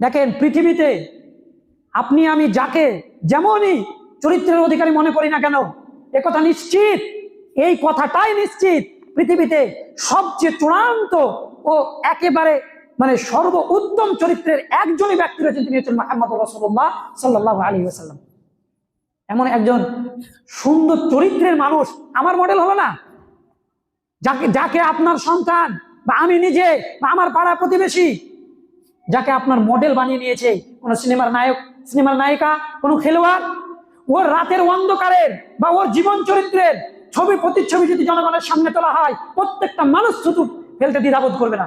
দেখেন, পৃথিবীতে আপনি, আমি যাকে যেমনই চরিত্রের অধিকারী মনে করি না কেন, একথা নিশ্চিত, এই কথাটাই নিশ্চিত, পৃথিবীতে সবচেয়ে চূড়ান্ত ও একেবারে মানে সর্ব উত্তম চরিত্রের একজনই ব্যক্তি রয়েছেন তিনি হচ্ছেন মাহমদ রসল্লাহ সাল্লাহ আলী আসাল্লাম এমন একজন সুন্দর চরিত্রের মানুষ আমার মডেল হলো না। যাকে যাকে আপনার সন্তান বা আমি নিজে বা আমার পাড়া প্রতিবেশী যাকে আপনার মডেল বানিয়ে নিয়েছে কোন সিনেমার নায়ক, সিনেমার নায়িকা, কোন খেলোয়াড়, ওর রাতের অন্ধকারের বা ওর জীবন চরিত্রের ছবি প্রতিচ্ছবি যদি জনগণের সামনে তোলা হয়, প্রত্যেকটা মানুষ শুধু ফেলতে দ্বিধাবোধ করবে না।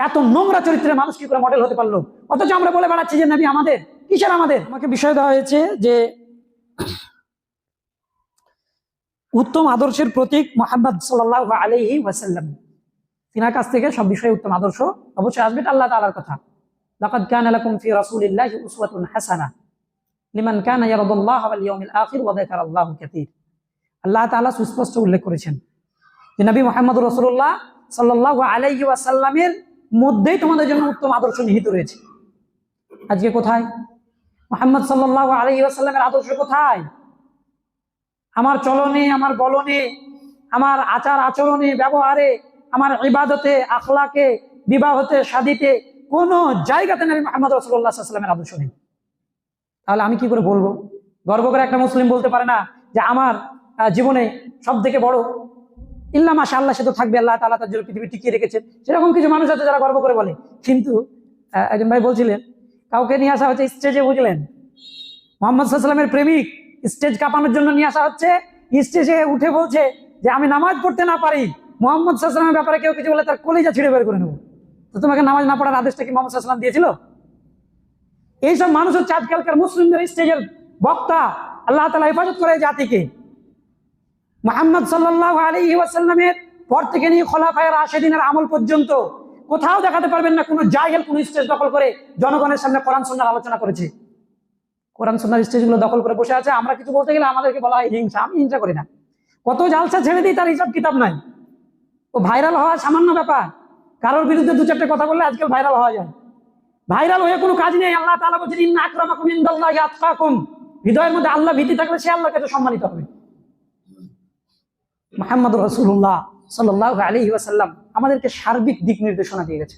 এত নোংরা চরিত্রের মানুষ কি করে মডেল হতে পারল? অথচ আমরা বলে বেড়াচ্ছি যে, নবী, আমাদের, কিসের আমাদের? আমাকে বিষয় দেওয়া হয়েছে যে, উত্তম আদর্শের প্রতীক মোহাম্মদ সাল্লাহ আলহি ওয়াসাল্লাম। তিনার কাছ থেকে সব বিষয়ে উত্তম আদর্শ অবশ্যই আসবে আল্লাহ তাআলার কথা। মধ্যেই তোমাদের জন্য উত্তম আদর্শ আজকে কোথায়? মোহাম্মদ আদর্শ কোথায়? আমার চলনে, আমার বলনে আমার আচার আচরণে ব্যবহারে আমার ইবাদতে, আখলাকে, বিবাহতে শাদিতে কোন জায়গাতে নবী মোহাম্মদ রসুল্লাহ আদর্শ নেই। তাহলে আমি কি করে বলব? গর্ব করে একটা মুসলিম বলতে পারে না যে আমার জীবনে সব থেকে বড় ইল্লা মাসা আল্লাহ সে তো থাকবে, আল্লাহ তাআলা তার জন্য পৃথিবী টিকিয়ে রেখেছেন। সেরকম কিছু মানুষ আছে যারা গর্ব করে বলে। কিন্তু একজন ভাই বলছিলেন, কাউকে নিয়ে আসা হচ্ছে স্টেজে বুঝলেন? মোহাম্মদ সাল্লামের প্রেমিক স্টেজ কাঁপানোর জন্য নিয়ে আসা হচ্ছে স্টেজে উঠে বলছে যে আমি নামাজ পড়তে না পারি। মোহাম্মদ সাল্লামের ব্যাপারে কেউ কিছু বলে তার কলেজা ছিঁড়ে বের করে নেব। তো তোমাকে নামাজ না পড়ার আদেশটা কি মোহাম্মদ সাল্লাম দিয়েছিল? এইসব মানুষ হচ্ছে আজকালকার মুসলিমদের স্টেজের বক্তা। আল্লাহ তালা হেফাজত করে জাতিকে। মোহাম্মদ সাল্লাহ আলী ওয়াসাল্লামের পর থেকে নিয়ে খোলাফায়ের আশেদিনের আমল পর্যন্ত কোথাও দেখাতে পারবেন না, কোনো জায়গার কোনো স্টেজ দখল করে জনগণের সামনে কোরআন সন্ন্যার আলোচনা করেছে। কোরআন সন্ন্যার স্টেজগুলো দখল করে বসে আছে। আমরা কিছু বলতে গেলে আমাদেরকে বলা হয় হিংসা। আমি হিংসা করি না। কত জালসা ছেড়ে দিই তার হিসাব কিতাব নাই। ও ভাইরাল হওয়া সামান্য ব্যাপার। কারোর বিরুদ্ধে দু চারটে কথা বললে আজকাল ভাইরাল হওয়া যায়। ভাইরাল হয়ে কোনো কাজ নেই। আল্লাহ তাআলা বলছেন, ইন্না আকরামাকুম ইনদাল্লাহি আতকাকুম হৃদয়ের মধ্যে আল্লাহ ভীতি থাকলে সে আল্লাহর কাছে সম্মানিত হবে। মোহাম্মদ রসুল্লাহ সাল্লাহ আলী ওয়াসাল্লাম আমাদেরকে সার্বিক দিক নির্দেশনা দিয়ে গেছে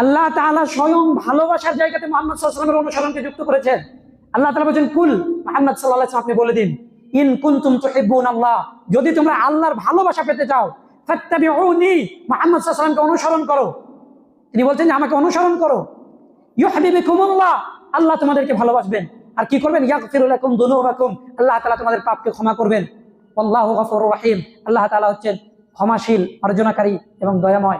আল্লাহ তাআলা স্বয়ং ভালোবাসার জায়গাতে মোহাম্মদ সাল্লামের অনুসরণকে যুক্ত করেছেন। আল্লাহ তালা বলছেন, কুল মোহাম্মদ সাল্লাহ আপনি বলে দিন, ইন কুনতুম তুহিব্বুন আল্লাহ যদি তোমরা আল্লাহর ভালোবাসা পেতে চাও অনুসরণ করো। তিনি বলছেন যে, আমাকে অনুসরণ করো। ইউহাবিবিকুমুল্লাহ, আল্লাহ তোমাদেরকে ভালোবাসবেন। আর কি করবেন? ইয়াগফিরু লাকুম দুনুবাকুম। আল্লাহ তাআলা তোমাদের পাপকে ক্ষমা করবেন। আল্লাহু গফুরুর রহিম। আল্লাহ তাআলা হচ্ছেন ক্ষমাশীল, অর্জনাকারী এবং দয়াময়।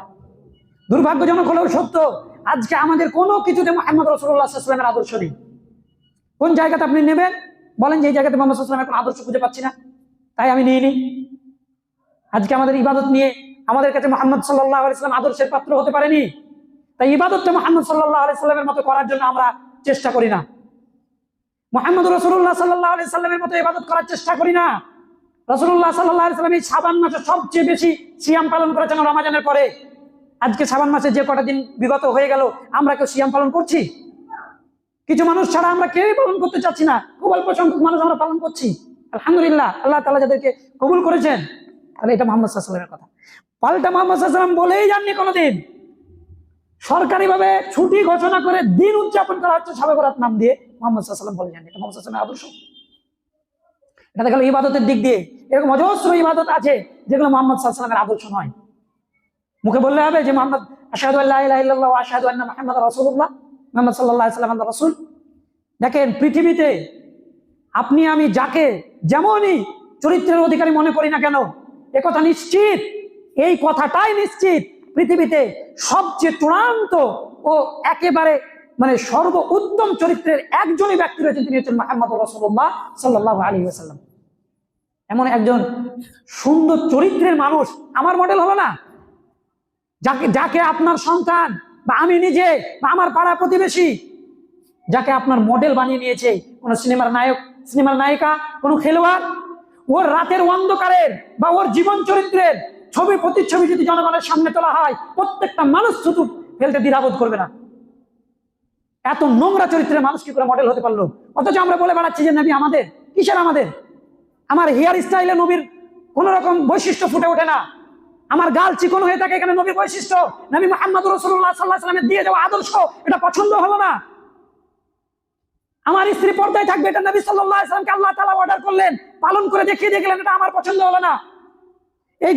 দুর্ভাগ্যজনক হলেও সত্য, আজকে আমাদের কোনো কিছুতে মোহাম্মদ রসুল্লাহ সাল্লামের আদর্শ নেই। কোন জায়গাতে আপনি নেবেন? বলেন যে, এই জায়গাতে মোহাম্মদ সাল্লাম এখন আদর্শ খুঁজে পাচ্ছি না। তাই আমি নিয়ে নিই আজকে আমাদের ইবাদত নিয়ে আমাদের কাছে মোহাম্মদ সাল্লাহ আলাইসাল্লাম আদর্শের পাত্র হতে পারেনি। তাই ইবাদতটা মোহাম্মদ সাল্লাহ আলাইসাল্লামের মতো করার জন্য আমরা চেষ্টা করি না। মোহাম্মদ রসুল্লাহ সাল্লাহ আলাইসাল্লামের মতো ইবাদত করার চেষ্টা করি না। রসুল্লাহ সাল্লাহ আলাইসাল্লাম এই সাবান মাসে সবচেয়ে বেশি সিয়াম পালন করেছেন রমাজানের পরে। আজকে সাবান মাসে যে কটা দিন বিগত হয়ে গেল, আমরা কেউ সিয়াম পালন করছি? কিছু মানুষ ছাড়া আমরা কেউই পালন করতে চাচ্ছি না। খুব অল্প সংখ্যক মানুষ আমরা পালন করছি। আলহামদুলিল্লাহ, আল্লাহ তালা যাদেরকে কবুল করেছেন। তাহলে এটা মোহাম্মদ সাল্লামের কথা। পাল্টা মোহাম্মদ সাল্লাম বলেই যাননি কোনোদিন। সরকারিভাবে ছুটি ঘোষণা করে দিন উদযাপন করা হচ্ছে সবে করার নাম দিয়ে মোহাম্মদ সাল্লাম বলে যান এটা মোহাম্মদ আদর্শ। এটা দেখাল ইবাদতের দিক দিয়ে। এরকম অজস্র ইবাদত আছে যেগুলো মোহাম্মদ সাল্লামের আদর্শ নয়। মুখে বললে হবে যে মোহাম্মদ, আশাহাদু আল্লাহ আশহাদু আন্না মুহাম্মাদ রাসূলুল্লাহ, মোহাম্মদ সাল্লাম আল্লাহর রাসূল। দেখেন, পৃথিবীতে আপনি আমি যাকে যেমনই চরিত্রের অধিকারী মনে করি না কেন একথা নিশ্চিত। এই কথাটাই নিশ্চিত পৃথিবীতে সবচেয়ে চূড়ান্ত ও একেবারে মানে সর্ব উত্তম চরিত্রের একজনই ব্যক্তি রয়েছেন, তিনি হচ্ছেন মোহাম্মদ রসুল্লাহ সাল্লাহ আলী আসাল্লাম এমন একজন সুন্দর চরিত্রের মানুষ আমার মডেল হলো না। যাকে যাকে আপনার সন্তান বা আমি নিজে বা আমার পাড়া প্রতিবেশী, যাকে আপনার মডেল বানিয়ে নিয়েছে কোন সিনেমার নায়ক, সিনেমার নায়িকা, কোন খেলোয়াড় ওর রাতের অন্ধকারের বা ওর জীবন চরিত্রের ছবি প্রতিচ্ছবি যদি জনগণের সামনে তোলা হয়, প্রত্যেকটা মানুষ শুধু ফেলতে দ্বিধাবোধ করবে না। এত নোংরা চরিত্রের মানুষ কি করে মডেল হতে পারল? অথচ আমরা বলে বেড়াচ্ছি যে, নবী আমাদের, কিসের আমাদের? আমার হেয়ার স্টাইলে নবীর কোন রকম বৈশিষ্ট্য ফুটে ওঠে না। আমার গাল চিকন হয়ে থাকে এখানে নবীর বৈশিষ্ট্য। নবী মোহাম্মদ রসুল্লাহ সাল্লাহ সাল্লামের দিয়ে যাওয়া আদর্শ, এটা পছন্দ হলো না। আমার স্ত্রী পর্দায় থাকবে, এটা নবী সাল্লাহ আল্লাহ তালা অর্ডার করলেন। পালন করে দেখিয়ে দিয়ে গেলেন, এটা আমার পছন্দ হলো না। এই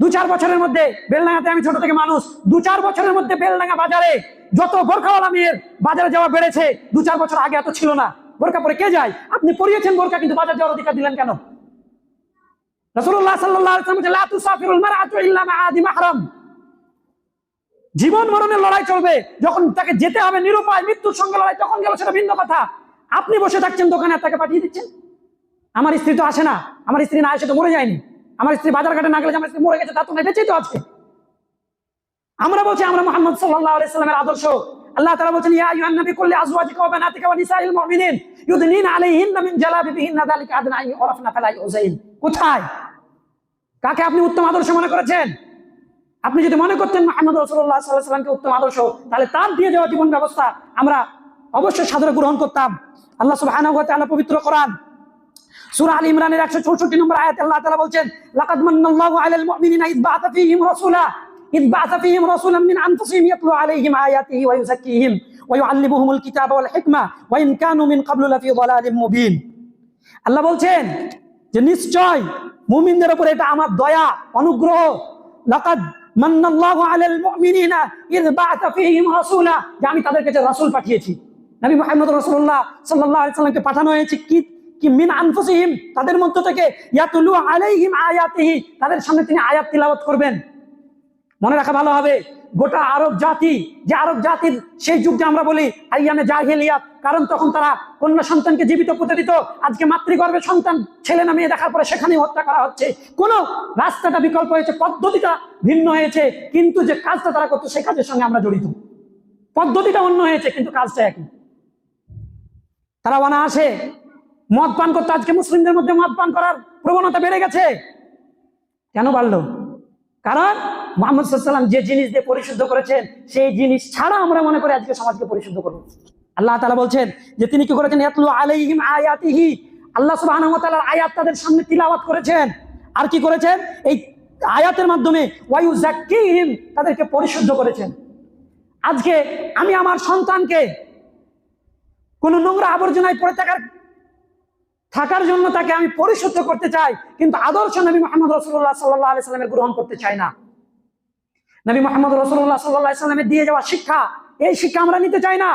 দু চার বছরের মধ্যে বেলডাঙ্গাতে আমি ছোট থেকে মানুষ, দু চার বছরের মধ্যে বেলডাঙ্গা বাজারে যত বোরখাওয়ালা মেয়ের বাজারে যাওয়া বেড়েছে, দু চার বছর আগে এত ছিল না। বোরকা পরে কে যায়? আপনি পরিয়েছেন বোরকা কিন্তু বাজার যাওয়ার অধিকার দিলেন কেন? জীবন মরণের লড়াই চলবে, যখন তাকে যেতে হবে নিরুপায় মৃত্যুর সঙ্গে লড়াই, তখন গেল সেটা ভিন্ন কথা। আপনি বসে থাকছেন দোকানে তাকে পাঠিয়ে দিচ্ছেন? আমার স্ত্রী তো আসে না, আমার স্ত্রী না এসে তো মরে যায়নি। আমার স্ত্রী বাজার ঘাটে না গেলে আমার স্ত্রী মরে গেছে, তা তো না বেঁচেই তো আছে। আমরা বলছি, আমরা মোহাম্মদ সাল্লামের আদর্শ। আল্লাহ তাআলা বলেন ইয়া কুল্লি আজওয়াজিকা ওয়া বানাতিকা ওয়া নিসাইল মুমিনিন আলাইহিন্না মিন জালাবিবিহিন্না, যালিকা আদনা ইউযাইন কোথায়? কাকে আপনি উত্তম আদর্শ মনে করেছেন? আপনি যদি মনে করতেন মোহাম্মদ রাসূলুল্লাহ সাল্লাল্লাহু উত্তম আদর্শ, তাহলে তার দিয়ে যাওয়া জীবন ব্যবস্থা আমরা অবশ্যই সাদরে গ্রহণ করতাম। আল্লাহ সুবহানাহু ওয়া তাআলা পবিত্র কোরআন সূরা আল ইমরানের 164 নম্বর আয়াতে আল্লাহ তাআলা বলছেন, লাকাদ মান্নাল্লাহু আলাল মুমিনিনা ইয বা'আথা ফীহিম রাসূলা। মিন আনফুসিহিম ইয়াতলু আলাইহিম আয়াতিহি ওয়া ইউযাক্কিহিম ওয়া ইউআল্লিমুহুমুল কিতাবা ওয়াল হিকমা ওয়া ইন কানু মিন ক্বাবলু লাফি যালালিম মুবিন। আল্লাহ বলছেন যে নিশ্চয় মুমিনদের উপরে এটা আমার দয়া, অনুগ্রহ। লাকাদ মান্নাল্লাহু আলাল মুমিনিনা ইয বা'আথা ফীহিম রাসূলা। যে আমি তাদের কাছে রাসূল পাঠিয়েছি। নবী মুহাম্মদ রাসূলুল্লাহ সাল্লাল্লাহু আলাইহি সাল্লামকে পাঠানো হয়েছে কি কি মিন তাদের মধ্য থেকে তাদের সামনে তিনি আয়াত তিলাওয়াত করবেন। মনে রাখা ভালো হবে, গোটা আরব জাতি, যে আরব জাতির সেই যুগকে আমরা বলি আইয়ামে জাহিলিয়াত। কারণ তখন তারা কন্যা সন্তানকে জীবিত পুঁতে দিত। আজকে মাতৃগর্ভে সন্তান, ছেলে না মেয়ে দেখার পরে সেখানে হত্যা করা হচ্ছে। কোন রাস্তাটা, বিকল্প হয়েছে, পদ্ধতিটা ভিন্ন হয়েছে। কিন্তু যে কাজটা তারা করতো, সেই কাজের সঙ্গে আমরা জড়িত। পদ্ধতিটা অন্য হয়েছে, কিন্তু কাজটা একই। তারা অনায়াসে মদ পান করতো। আজকে মুসলিমদের মধ্যে মদ পান করার প্রবণতা বেড়ে গেছে। কেন বাড়লো? কারণ মোহাম্মদ সাল্লাম যে জিনিস দিয়ে পরিশুদ্ধ করেছেন, সেই জিনিস ছাড়া আমরা মনে করি আজকে সমাজকে পরিশুদ্ধ করব। আল্লাহ তালা বলছেন যে তিনি কি করেছেন? আলাইহিম আয়াতিহি। আল্লাহ তাআলার আয়াত তাদের সামনে তিলাওয়াত করেছেন। আর কি করেছেন? এই আয়াতের মাধ্যমে ওয়ায়ু জাক্কিহিম তাদেরকে পরিশুদ্ধ করেছেন। আজকে আমি আমার সন্তানকে কোন নোংরা আবর্জনায় পড়ে থাকার থাকার জন্য তাকে আমি পরিশুদ্ধ করতে চাই, কিন্তু আদর্শ নবী মোহাম্মদ রসুল্লাহ সাল্লাহ আলি সাল্লামের গ্রহণ করতে চাই না। নবী মোহাম্মদ রসুল্লাহ সাল্লাহ সাল্লামের দিয়ে যাওয়া শিক্ষা, এই শিক্ষা আমরা নিতে চাই না।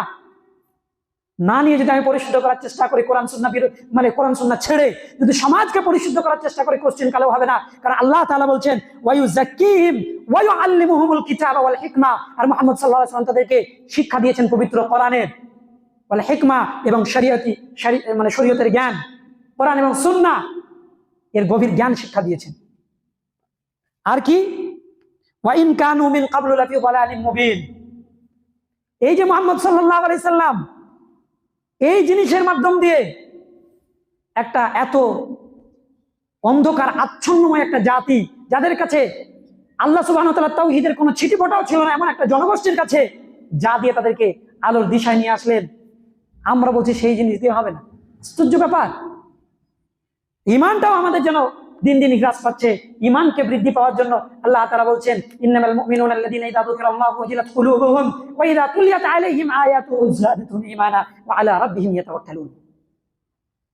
না নিয়ে যদি আমি পরিশুদ্ধ করার চেষ্টা করি কোরআন সুন্না মানে কোরআন সুন্না ছেড়ে যদি সমাজকে পরিশুদ্ধ করার চেষ্টা করি কোশ্চিন কালেও হবে না। কারণ আল্লাহ তাআলা বলছেন ওয়ায়ু জাকিহিম ওয়ায়ু আল্লিমুহুমুল কিতাবা ওয়াল হিকমা। আর মোহাম্মদ সাল্লাল্লাহু আলাইহি ওয়াসাল্লাম তাদেরকে শিক্ষা দিয়েছেন পবিত্র কোরআনের। ওয়াল হিকমা এবং শরীয়তি মানে শরীয়তের জ্ঞান। কোরআন এবং সুন্না এর গভীর জ্ঞান শিক্ষা দিয়েছেন। আর কি? ওয়াইন কানু মিন কাবলু মুবিন। এই যে মোহাম্মদ সাল্লাল্লাহু আলাইহি সাল্লাম, এই জিনিসের মাধ্যম দিয়ে একটা এত অন্ধকার, আচ্ছন্নময় একটা জাতি, যাদের কাছে আল্লাহ তাআলা তাওহীদের কোনো ছিটিফোঁটাও ছিল না, এমন একটা জনগোষ্ঠীর কাছে যা দিয়ে তাদেরকে আলোর দিশায় নিয়ে আসলেন, আমরা বলছি সেই জিনিস দিয়ে হবে না। আশ্চর্য ব্যাপার। ইমানটাও আমাদের যেন দিন দিন হ্রাস পাচ্ছে। ইমানকে বৃদ্ধি পাওয়ার জন্য আল্লাহ তারা বলছেন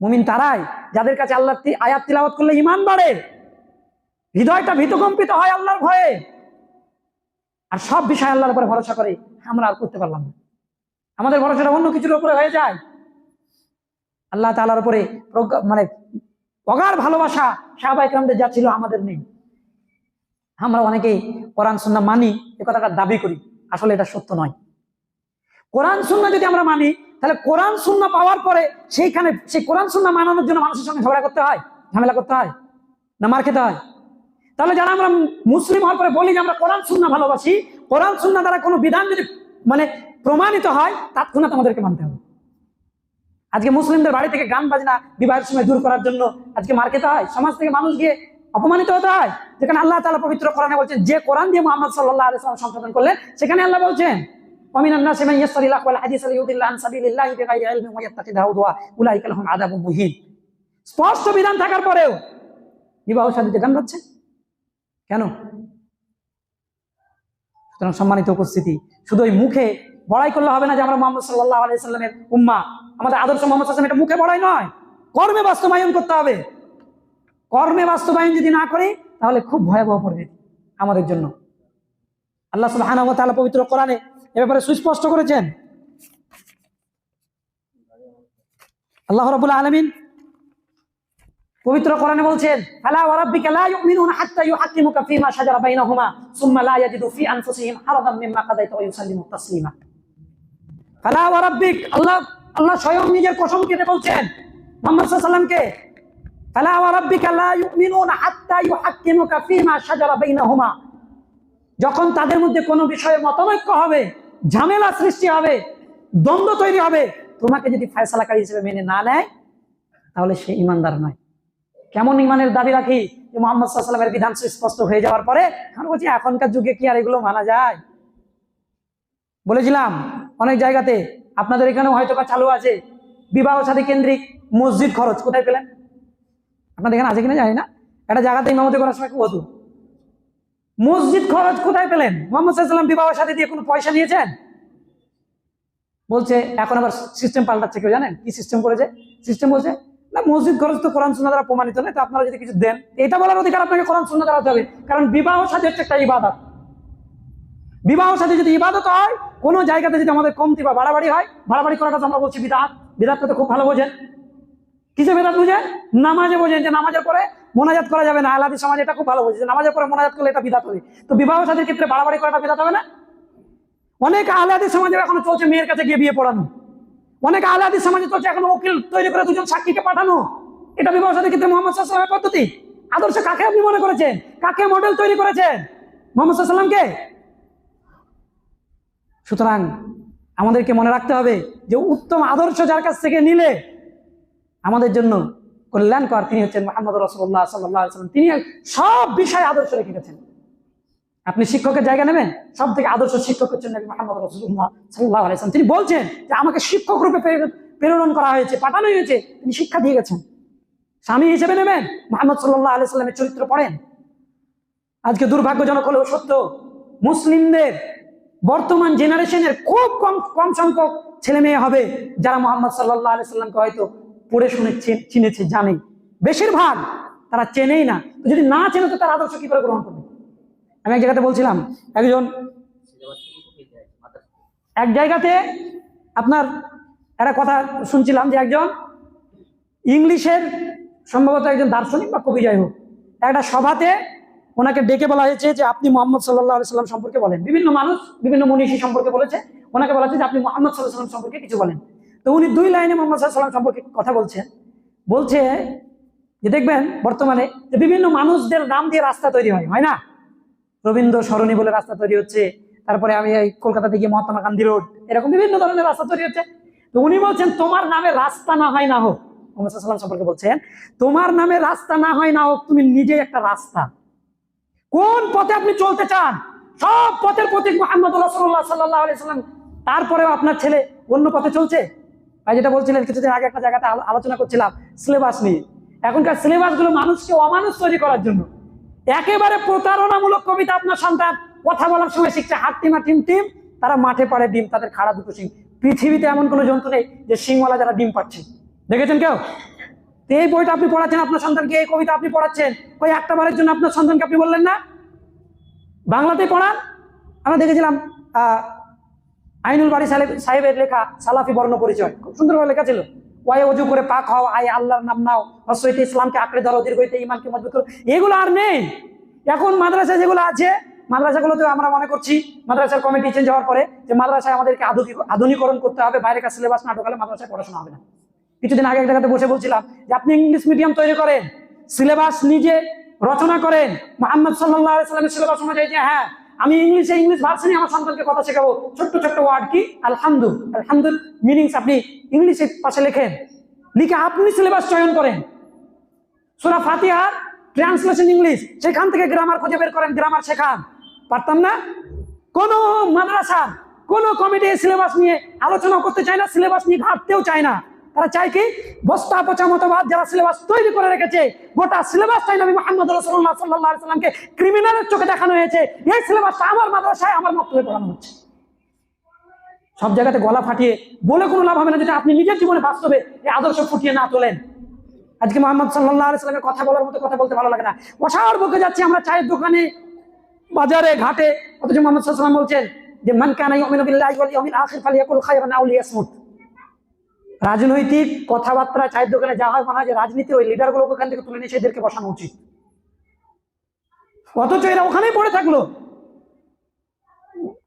মুমিন তারাই যাদের কাছে আল্লাহর তি- আয়াত তিলাওয়াত করলে ঈমান বাড়ে, হৃদয়টা ভীতকম্পিত হয় আল্লাহর ভয়ে। আর সব বিষয় আল্লাহর উপরে ভরসা করে আমরা আর করতে পারলাম না। আমাদের ভরসাটা অন্য কিছুর উপরে হয়ে যায়। আল্লাহ তাআলার উপরে মানে অগার ভালোবাসা সাহাবাইকরামদের যা ছিল আমাদের নেই। আমরা অনেকেই কোরআন সুন্না মানি, এ কথাটা দাবি করি। আসলে এটা সত্য নয়। কোরআন সুন্না যদি আমরা মানি, তাহলে কোরআন সুন্না পাওয়ার পরে সেইখানে সেই কোরআন সুন্না মানানোর জন্য মানুষের সঙ্গে ঝগড়া করতে হয়, ঝামেলা করতে হয়, না মার খেতে হয়? তাহলে যারা আমরা মুসলিম হওয়ার পরে বলি যে আমরা কোরআন সুন্না ভালোবাসি, কোরআন সুন্না দ্বারা কোনো বিধান যদি মানে প্রমাণিত হয়, তৎক্ষণাৎ আমাদেরকে মানতে হবে। আজকে মুসলিমদের বাড়ি থেকে গান বাজনা বিবাহের সময় দূর করার জন্য আজকে মার খেতে হয়। সমাজ থেকে মানুষ গিয়ে অপমানিত হতে হয়। যেখানে আল্লাহ তালা পবিত্র কোরআনে বলছেন, যে কোরআন দিয়ে মোহাম্মদ সাল্লাহ আলিয়াম সংশোধন করলেন, সেখানে আল্লাহ বলছেন স্পষ্ট থাকার পরেও বিবাহ গান কেন? সম্মানিত উপস্থিতি, শুধু ওই মুখে বড়াই করলে হবে না যে আমরা মোহাম্মদ সাল্লাহ আলাইসাল্লামের উম্মা। আমাদের আদর্শ মোহাম্মদ সাল্লাম এটা মুখে বড়াই নয়। কর্মে বাস্তবায়ন করতে হবে। কর্মে বাস্তবায়ন যদি না করি, তাহলে খুব ভয়াবহ পড়বে আমাদের জন্য। আল্লাহ সুবহানাহু ওয়া তাআলা পবিত্র কোরআনে এ ব্যাপারে সুস্পষ্ট করেছেন। আল্লাহ রাব্বুল আলামিন পবিত্র কোরআনে বলছেন ফালা ওয়া রাব্বিকা লা ইউমিনুনা ফালা ওয়া রাব্বিক, আল্লাহ আল্লাহ স্বয়ং নিজের কসম কেটে বলছেন মুহাম্মদ ওয়াসাল্লামকে ফালা ওয়া রাব্বিকা লা ইউমিনুনা হাত্তা ইউহাক্কিমুকা ফীমা শাজারা বাইনাহুমা। যখন তাদের মধ্যে কোনো বিষয়ে মতনৈক্য হবে, ঝামেলা সৃষ্টি হবে, দ্বন্দ্ব তৈরি হবে, তোমাকে যদি ফয়সালাকারী হিসেবে মেনে না নেয়, তাহলে সে ইমানদার নয়। কেমন ইমানের দাবি রাখি যে মোহাম্মদ সাল্লামের বিধান সুস্পষ্ট হয়ে যাওয়ার পরে, আমি বলছি, এখনকার যুগে কি আর এগুলো মানা যায়? বলেছিলাম অনেক জায়গাতে আপনাদের এখানেও হয়তো বা চালু আছে। বিবাহ সাথী কেন্দ্রিক মসজিদ খরচ, কোথায় পেলেন? আপনাদের এখানে আছে কিনা জানি না। একটা জায়গাতে ইমামতি করার সময় খুব মসজিদ খরচ কোথায় পেলেন? মোহাম্মদ সাল্লাম বিবাহ সাথী দিয়ে কোনো পয়সা নিয়েছেন? বলছে, এখন আবার সিস্টেম পাল্টাচ্ছে কেউ জানেন? কি সিস্টেম করেছে? সিস্টেম বলছে, না, মসজিদ খরচ তো কোরআন সুন্না দ্বারা প্রমাণিত নয়, তো আপনারা যদি কিছু দেন। এটা বলার অধিকার আপনাকে কোরআন সুন্না দ্বারা হবে। কারণ বিবাহ সাথী হচ্ছে একটা ইবাদত। বিবাহ সাথে যদি ইবাদত হয়, কোনো জায়গাতে যদি আমাদের কমতি বা বাড়াবাড়ি হয়, বাড়াবাড়ি করাটা আমরা বলছি বিদাত। বিদাতটা তো খুব ভালো বোঝেন। কিসে বেদাত বুঝেন? নামাজে বোঝেন যে নামাজের পরে মোনাজাত করা যাবে না। আলাদি সমাজ এটা খুব ভালো বোঝে নামাজের পরে মোনাজাত করলে এটা বিদাত হবে। তো বিবাহ সাথীর ক্ষেত্রে বাড়াবাড়ি করাটা বিদাত হবে না? অনেক আলাদি সমাজে এখন চলছে মেয়ের কাছে গিয়ে বিয়ে পড়ানো। অনেক আলাদি সমাজে চলছে এখন উকিল তৈরি করে দুজন সাক্ষীকে পাঠানো। এটা বিবাহ সাথীর ক্ষেত্রে মোহাম্মদ সাল্লামের পদ্ধতি। আদর্শ কাকে আপনি মনে করেছেন? কাকে মডেল তৈরি করেছেন? মোহাম্মদ সাল্লামকে সুতরাং আমাদেরকে মনে রাখতে হবে যে উত্তম আদর্শ যার কাছ থেকে নিলে আমাদের জন্য কল্যাণকর তিনি হচ্ছেন মোহাম্মদ রসুল্লাহ সাল্লাহ সাল্লাম তিনি সব বিষয়ে আদর্শ রেখে গেছেন। আপনি শিক্ষকের জায়গা নেবেন? সব থেকে আদর্শ শিক্ষক হচ্ছেন মোহাম্মদ রসুল্লাহ সাল্লাহ তিনি বলছেন যে আমাকে শিক্ষক রূপে প্রেরণ- করা হয়েছে, পাঠানো হয়েছে। তিনি শিক্ষা দিয়ে গেছেন। স্বামী হিসেবে নেবেন? মোহাম্মদ সাল্লাহ আলাইসাল্লামের চরিত্র পড়েন। আজকে দুর্ভাগ্যজনক হলেও সত্য, মুসলিমদের বর্তমান জেনারেশনের খুব কম কম সংখ্যক ছেলে মেয়ে হবে যারা মোহাম্মদ সাল্লাহ আলাইসাল্লামকে হয়তো পড়ে শুনে চিনেছে, জানে। বেশিরভাগ তারা চেনেই না। যদি না চেনে, তো তার আদর্শ কি করে গ্রহণ করবে? আমি এক জায়গাতে বলছিলাম, একজন এক জায়গাতে আপনার একটা কথা শুনছিলাম যে একজন ইংলিশের সম্ভবত একজন দার্শনিক বা কবি যাই হোক, একটা সভাতে ওনাকে ডেকে বলা হয়েছে যে আপনি মোহাম্মদ সাল্লাহ সাল্লাম সম্পর্কে বলেন। বিভিন্ন মানুষ বিভিন্ন মনীষী সম্পর্কে বলেছে। ওনাকে বলা হয়েছে যে আপনি মোহাম্মদ সাল্লাহ সাল্লাম সম্পর্কে কিছু বলেন। তো উনি দুই লাইনে মোহাম্মদ সাল্লাহ সাল্লাম সম্পর্কে কথা বলছেন। বলছে যে দেখবেন, বর্তমানে যে বিভিন্ন মানুষদের নাম দিয়ে রাস্তা তৈরি হয় হয় না? রবীন্দ্র সরণী বলে রাস্তা তৈরি হচ্ছে, তারপরে আমি এই কলকাতা থেকে মহাত্মা গান্ধী রোড, এরকম বিভিন্ন ধরনের রাস্তা তৈরি হচ্ছে। তো উনি বলছেন, তোমার নামে রাস্তা না হয় না হোক। মোহাম্মদ সাল্লাম সম্পর্কে বলছেন, তোমার নামে রাস্তা না হয় না হোক, তুমি নিজেই একটা রাস্তা। কোন পথে আপনি চলতে চান? সব পথের প্রতীক মোহাম্মদ রাসূলুল্লাহ সাল্লাল্লাহু আলাইহি সাল্লাম। তারপরেও আপনার ছেলে অন্য পথে চলছে? ভাই, যেটা বলছিলেন, কিছুদিন আগে একটা জায়গাতে আলোচনা করছিলাম সিলেবাস নিয়ে। এখনকার সিলেবাসগুলো মানুষকে অমানুষ তৈরি করার জন্য। একেবারে প্রতারণামূলক কবিতা আপনার সন্তান কথা বলার সময় শিখছে হাত টিমা টিম, তারা মাঠে পাড়ে ডিম, তাদের খাড়া দুটো সিং পৃথিবীতে এমন কোনো জন্তু নেই যে সিংওয়ালা যারা ডিম পাচ্ছে। দেখেছেন কেউ? এই বইটা আপনি পড়াচ্ছেন, আপনার সন্তানকে, এই কবিতা আপনি পড়াচ্ছেন, ওই একটা বারের জন্য আপনার সন্তানকে আপনি বললেন না? বাংলাতে পড়ান? আমরা দেখেছিলাম আইনুল বাড়ি সাহেব- সাহেবের লেখা সালাফি বর্ণ পরিচয়, খুব সুন্দরভাবে লেখা ছিল। ওয়াই অজু করে পাক হও, আয় আল্লাহর নাম নাও হস্যইতে ইসলামকে আঁকড়ে ধরো দীর্ঘইতে ইমানকে মজবুত করো। এগুলো আর নেই। এখন মাদ্রাসা যেগুলো আছে মাদ্রাসাগুলোতে আমরা মনে করছি, মাদ্রাসার কমিটি চেঞ্জ হওয়ার পরে যে মাদ্রাসায় আমাদেরকে আধুনিক, আধুনিকরণ করতে হবে, বাইরেকার সিলেবাস না ঢোকালে মাদ্রাসায় পড়াশোনা হবে না। কিছুদিন আগে এক জায়গাতে বসে বলছিলাম যে আপনি ইংলিশ মিডিয়াম তৈরি করেন, সিলেবাস নিজে রচনা করেন। মোহাম্মদ সাল্লাহ সাল্লামের সিলেবাস অনুযায়ী যে হ্যাঁ আমি ইংলিশে ইংলিশ ভার্সনে আমার সন্তানকে কথা শেখাবো। ছোট্ট ছোট্ট ওয়ার্ড কি? আলহামদু। আলহামদুল মিনিংস আপনি ইংলিশে পাশে লেখেন। লিখে আপনি সিলেবাস চয়ন করেন। সোনা ফাতিহার ট্রান্সলেশন ইংলিশ, সেখান থেকে গ্রামার খুঁজে বের করেন, গ্রামার শেখান। পারতাম না? কোনো মাদ্রাসা, কোনো কমিটি সিলেবাস নিয়ে আলোচনা করতে চায় না, সিলেবাস নিয়ে ভাবতেও চায় না। তারা চায় কি? বস্তা পচা মতবাদ যারা সিলেবাস তৈরি করে রেখেছে, গোটা সিলেবাসটাই নবী মোহাম্মদ রসুল্লাহ সাল্লাহ সাল্লামকে ক্রিমিনালের চোখে দেখানো হয়েছে। এই সিলেবাসটা আমার মাদ্রাসায় আমার মক্তব্যে পড়ানো হচ্ছে। সব জায়গাতে গলা ফাটিয়ে বলে কোনো লাভ হবে না যেটা আপনি নিজের জীবনে বাস্তবে এই আদর্শ ফুটিয়ে না তোলেন। আজকে মোহাম্মদ সাল্লাহ সাল্লামের কথা বলার মতো কথা বলতে ভালো লাগে না। অসার বুকে যাচ্ছি আমরা চায়ের দোকানে, বাজারে, ঘাটে। অথচ মোহাম্মদ সাল্লাম বলছেন যে, মান কানা ইউমিনু বিল্লাহি ওয়াল ইয়াউমিল আখির ফালিয়াকুল খায়রান আও লিয়াসমুত। রাজনৈতিক কথাবার্তা চায়ের দোকানে যা হয়, মনে হয় যে রাজনীতি ওই লিডারগুলো ওখান থেকে তুলে নিয়ে সেদেরকে বসানো উচিত। অথচ এরা ওখানেই পড়ে থাকল।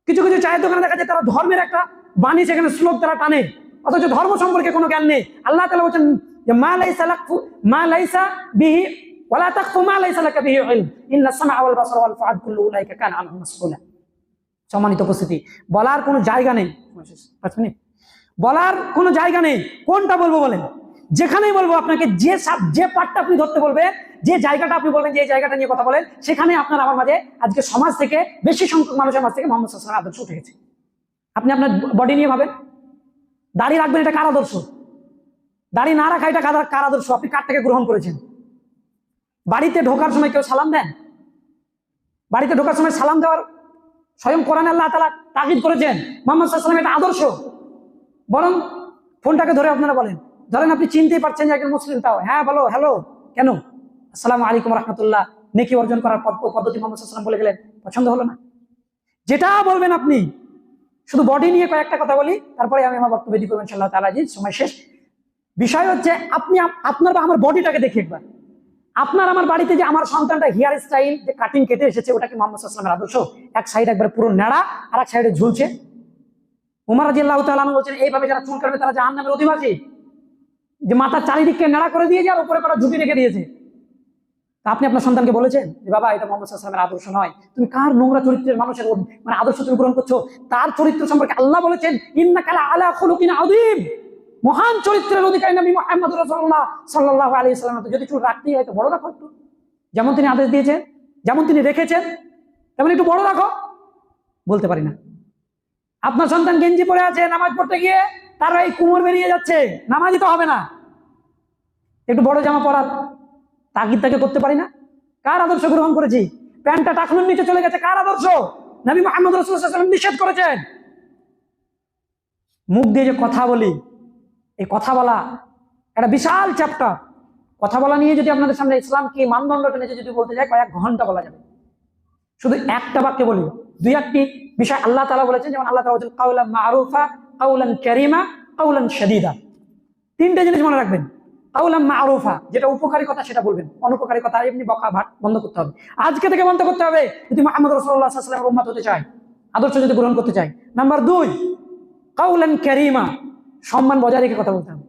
কিছু কিছু চায়ের দোকানে দেখা যায় তারা ধর্মের একটা বাণী সেখানে শ্লোক তারা টানে। অথচ ধর্ম সম্পর্কে কোনো জ্ঞান নেই। আল্লাহ তালা বলছেন যে, মা লাইসা লাকফু, মা লাইসা বিহি, ওয়ালা তাকফু মা লাইসা লাকা বিহি ইলম। ইন্না সামআ ওয়াল বাসারা ওয়াল ফুআদ কুল্লু উলাইকা কানা আনহু মাসউলা। সম্মানিত উপস্থিতি, বলার কোনো জায়গা নেই। পাঁচ মিনিট বলার কোনো জায়গা নেই। কোনটা বলব বলেন? যেখানেই বলব আপনাকে যে যে পার্টটা আপনি ধরতে বলবেন, যে জায়গাটা আপনি বলবেন যে জায়গাটা নিয়ে কথা বলেন, সেখানে আপনার আমার মাঝে আজকে সমাজ থেকে বেশি সংখ্যক মানুষের মাঝ থেকে মোহাম্মদ সাল্লাল্লাহু আদর্শ উঠে গেছে। আপনি আপনার বডি নিয়ে ভাবেন? দাড়ি রাখবেন এটা কার আদর্শ? দাড়ি না রাখা এটা কার কার আদর্শ? আপনি কার থেকে গ্রহণ করেছেন? বাড়িতে ঢোকার সময় কেউ সালাম দেন? বাড়িতে ঢোকার সময় সালাম দেওয়ার স্বয়ং কোরআন আল্লাহ তালা তাগিদ করেছেন? মোহাম্মদ সাল্লাম এটা আদর্শ? বরং ফোনটাকে ধরে আপনারা বলেন। ধরেন আপনি চিনতেই পারছেন যে একজন মুসলিম, তাও হ্যাঁ বলো, হ্যালো, কেন? আসসালামু আলাইকুম রহমতুল্লাহ, নেকি অর্জন করার পদ- পদ্ধতি মোহাম্মদ বলে গেলেন, পছন্দ হলো না। যেটা বলবেন আপনি, শুধু বডি নিয়ে কয়েকটা কথা বলি, তারপরে আমি আমার বক্তব্য দিই করবেন সাল্লাহ তালা জি সময় শেষ। বিষয় হচ্ছে, আপনি আপনার বা আমার বডিটাকে দেখি একবার। আপনার আমার বাড়িতে যে আমার সন্তানটা হেয়ার স্টাইল যে কাটিং কেটে এসেছে ওটাকে মোহাম্মদ সাল্লামের আদর্শ? এক সাইড একবার পুরো নেড়া আর এক সাইডে ঝুলছে। উমার রাজিয়াল্লাহু তাআলা বলছেন, এইভাবে যারা চুল কাটবে তারা জাহান্নামের অধিবাসী। যে মাথার চারিদিককে নেড়া করে দিয়েছে আর উপরে করা ঝুঁকি রেখে দিয়েছে। তা আপনি আপনার সন্তানকে বলেছেন যে, বাবা, এটা মোহাম্মদ সাল্লামের আদর্শ নয়। তুমি কার নোংরা চরিত্রের মানুষের মানে আদর্শ তুমি গ্রহণ করছ? তার চরিত্র সম্পর্কে আল্লাহ বলেছেন ইন্না কালা আলা খুলুকিন আদিম মহান চরিত্রের অধিকারী নবী মুহাম্মদ রাসূলুল্লাহ সাল্লাল্লাহু আলাইহি সাল্লাম যদি চুল রাখতেই হয় তো বড় রাখো একটু। যেমন তিনি আদেশ দিয়েছেন, যেমন তিনি রেখেছেন, তেমন একটু বড় রাখো। বলতে পারি না। আপনার সন্তান গেঞ্জি পরে আছে, নামাজ পড়তে গিয়ে তার এই কুমোর বেরিয়ে যাচ্ছে। নামাজই তো হবে না। একটু বড় জামা পরার তাগিদ তাকে করতে পারি না? কার আদর্শ গ্রহণ করেছি? প্যান্টটা টাকনুর নিচে চলে গেছে, কার আদর্শ? নবী মোহাম্মদ রসুল্লাহাম নিষেধ করেছেন। মুখ দিয়ে যে কথা বলি, এই কথা বলা একটা বিশাল চ্যাপ্টার। কথা বলা নিয়ে যদি আপনাদের সামনে ইসলাম কি মানদণ্ডটা নিয়ে যদি বলতে যায় কয়েক ঘণ্টা বলা যাবে। শুধু একটা বাক্যে বলি দুই একটি বিষয় আল্লাহ তালা বলেছেন যেমন আল্লাহ তালা বলছেন কাউলান মারুফা কাউলান ক্যারিমা কাউলান শাদিদা। তিনটে জিনিস মনে রাখবেন কাউলান মারুফা যেটা উপকারী কথা সেটা বলবেন অনুপকারী কথা এমনি বকা ভাট বন্ধ করতে হবে। আজকে থেকে বন্ধ করতে হবে যদি হতে চায় আদর্শ যদি গ্রহণ করতে চায়। নাম্বার দুই কাউলান ক্যারিমা সম্মান বজায় রেখে কথা বলতে হবে।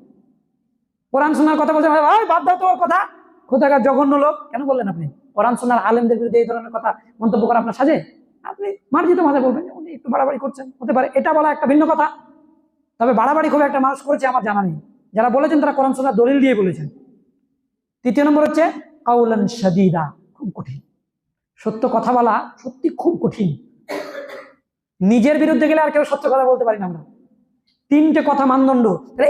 কোরআন শোনার কথা বলতে হবে "ওই, বাদ তোমার কথা জঘন্য লোক কেন বললেন আপনি? কোরআন শোনার আলেমদের বিরুদ্ধে এই ধরনের কথা মন্তব্য করা আপনার সাজে? আপনি মার্জিত ভাষায় বলবেন, উনি একটু বাড়াবাড়ি করছেন, হতে পারে। এটা বলা একটা ভিন্ন কথা। তবে বাড়াবাড়ি খুব একটা মানুষ করেছে আমার জানা নেই। যারা বলেছেন তারা কোরআন শোনার দলিল দিয়ে বলেছেন। তৃতীয় নম্বর হচ্ছে কাউলান সাদিদা খুব কঠিন। সত্য কথা বলা সত্যি খুব কঠিন। নিজের বিরুদ্ধে গেলে আর কেউ সত্য কথা বলতে পারি না আমরা। তিনটে কথা মানদণ্ড।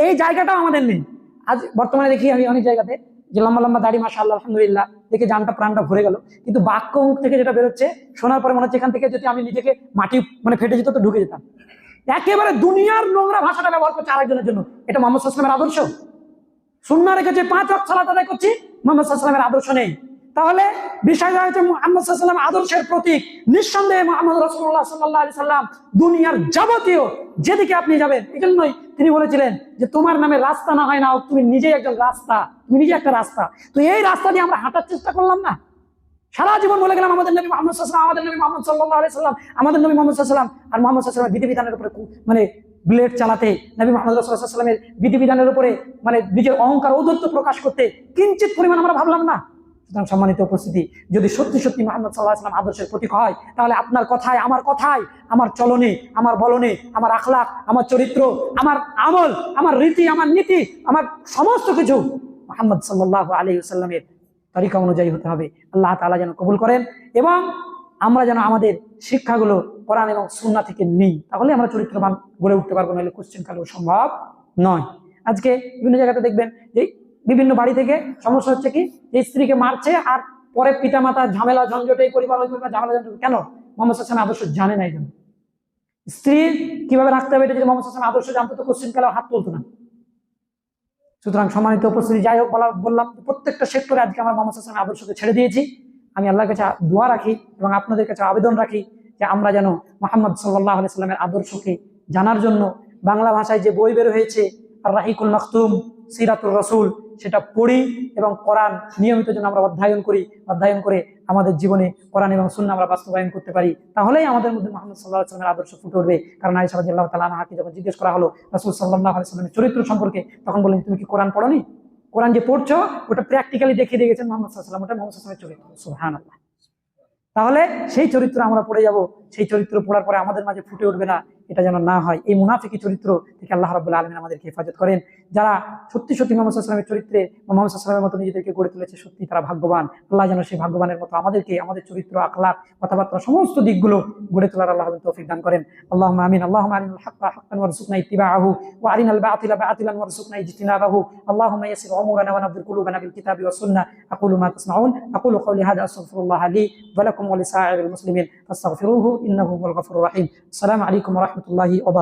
এই জায়গাটাও আমাদের নেই। আজ বর্তমানে দেখি আমি অনেক জায়গাতে যে লম্বা লম্বা দাড়ি মাসা আল্লাহ আলহামদুলিল্লাহ, দেখে জানটা, প্রাণটা ভরে গেল। কিন্তু বাক্য মুখ থেকে যেটা বেরোচ্ছে, শোনার পরে মনে হচ্ছে এখান থেকে যদি আমি নিজেকে মাটি মানে ফেটে যেত তো ঢুকে যেতাম। একেবারে দুনিয়ার নোংরা ভাষাটা ব্যবহার করছে আরেকজনের জন্য। এটা মোহাম্মদ সাল্লামের আদর্শ। সুন্না রেখেছে পাঁচ ছাড়া আদায় করছি, মোহাম্মদ সাল্লামের আদর্শ নেই। তাহলে বিষয়টা হচ্ছে মোহাম্মদ সাল্লাম আদর্শের প্রতীক। নিঃসন্দেহে মোহাম্মদ রসুল্লাহ সাল্লাহ আলি সাল্লাম দুনিয়ার যাবতীয় যেদিকে আপনি যাবেন, এই জন্যই তিনি বলেছিলেন যে তোমার নামে রাস্তা না হয় না তুমি নিজেই একজন রাস্তা, তুমি নিজে একটা রাস্তা। তো এই রাস্তা দিয়ে আমরা হাঁটার চেষ্টা করলাম না। সারা জীবন বলে গেলাম আমাদের নবী মোহাম্মদ সাল্লাম আমাদের নবী মোহাম্মদ সাল্লাহ আলি সাল্লাম আমাদের নবী মোহাম্মদ সাল্লাম আর মোহাম্মদ সাল্লামের বিধিবিধানের উপরে মানে ব্লেড চালাতে, নবী মোহাম্মদ রসুল্লাহামের বিধিবিধানের উপরে মানে নিজের অহংকার ঔদ্ধত্য প্রকাশ করতে কিঞ্চিত পরিমাণ আমরা ভাবলাম না। সুতরাং সম্মানিত উপস্থিতি, যদি সত্যি সত্যি মোহাম্মদ সাল্লাহ সাল্লাম আদর্শের প্রতীক হয়, তাহলে আপনার কথায়, আমার কথায়, আমার চলনে, আমার বলনে, আমার আখলাক আমার চরিত্র, আমার আমল, আমার রীতি, আমার নীতি, আমার সমস্ত কিছু মোহাম্মদ সাল্লাহ আলী সাল্লামের তরিকা অনুযায়ী হতে হবে। আল্লাহ তালা যেন কবুল করেন এবং আমরা যেন আমাদের শিক্ষাগুলো কোরআন এবং সুন্না থেকে নিই। তাহলে আমরা চরিত্রবান গড়ে উঠতে পারব, নাহলে কোশ্চেন কালেও সম্ভব নয়। আজকে বিভিন্ন জায়গাতে দেখবেন যে বিভিন্ন বাড়ি থেকে। সমস্যা হচ্ছে কি যে স্ত্রীকে মারছে আর পরে পিতামাতা ঝামেলা ঝঞ্ঝটে এই পরিবার ওই পরিবার ঝামেলা, ঝঞ্ঝট। কেন? মোহাম্মদ হাসান আদর্শ জানে না এই স্ত্রী কীভাবে রাখতে হবে এটা যদি মোহাম্মদ হাসান আদর্শ জানতো, তো কোশ্চেন কালেও হাত তুলতো না। সুতরাং সম্মানিত উপস্থিতি, যাই হোক বলা বললাম, প্রত্যেকটা সেক্টরে আজকে আমার মোহাম্মদ হাসান আদর্শকে ছেড়ে দিয়েছি। আমি আল্লাহর কাছে দোয়া রাখি এবং আপনাদের কাছে আবেদন রাখি যে আমরা যেন মোহাম্মদ সাল্লাহ সাল্লামের আদর্শকে জানার জন্য বাংলা ভাষায় যে বই বের হয়েছে, আর রাহিকুল মাকতুম সিরাতুর রসুল, সেটা পড়ি এবং কোরআন নিয়মিত যেন আমরা অধ্যয়ন করি, অধ্যয়ন করে আমাদের জীবনে কোরআন এবং শূন্য আমরা বাস্তবায়ন করতে পারি। তাহলেই আমাদের মধ্যে মোহাম্মদ সাল্লাহ সাল্লামের আদর্শ ফুটে উঠবে। কারণ আইসা আল্লাহ তালা আনহাকে যখন জিজ্ঞেস করা হলো, রাসুল সাল্লাহ সাল্লামের চরিত্র সম্পর্কে, তখন বললেন, তুমি কি কোরআন পড়নি? কোরআন যে পড়ছো, ওটা প্র্যাকটিক্যালি দেখিয়ে দিয়ে গেছেন মোহাম্মদ সাল্লাম ওটা মোহাম্মদ সাল্লামের চরিত্র। সুহান আল্লাহ তাহলে সেই চরিত্র আমরা পড়ে যাব। সেই চরিত্র পড়ার পরে আমাদের মাঝে ফুটে উঠবে না। এটা যেন না হয়। এই মুনাফিকি চরিত্র থেকে আল্লাহ রাবুল্লাহ আলমিন আমাদেরকে হেফাজত করেন। যারা সত্যি সত্যি মোহাম্মদ সাল্লামের চরিত্রে বা মোহাম্মদ সাল্লামের মতো নিজেদেরকে গড়ে তুলেছে সত্যি তারা ভাগ্যবান আল্লাহ যেন সেই ভাগ্যবানের মতো আমাদেরকে আমাদের চরিত্র আখলাক কথাবার্তা সমস্ত দিকগুলো গড়ে তোলার আল্লাহ তৌফিক দান করেন আল্লাহ আমিন আল্লাহ আমিন হাক্কা হাক্কান ওয়ারসুকনা ইত্তিবাআহু ওয়া আরিনাল বাতিলা বাতিলান ওয়ারসুকনা ইজতিনাবাহু اللهم يسر امورنا ونبذل قلوبنا بالكتاب والسنه اقول ما تسمعون اقول قولي هذا استغفر الله لي ولكم ولسائر المسلمين فاستغفروه انه هو الغفور الرحيم السلام عليكم ورحمه الله وبركاته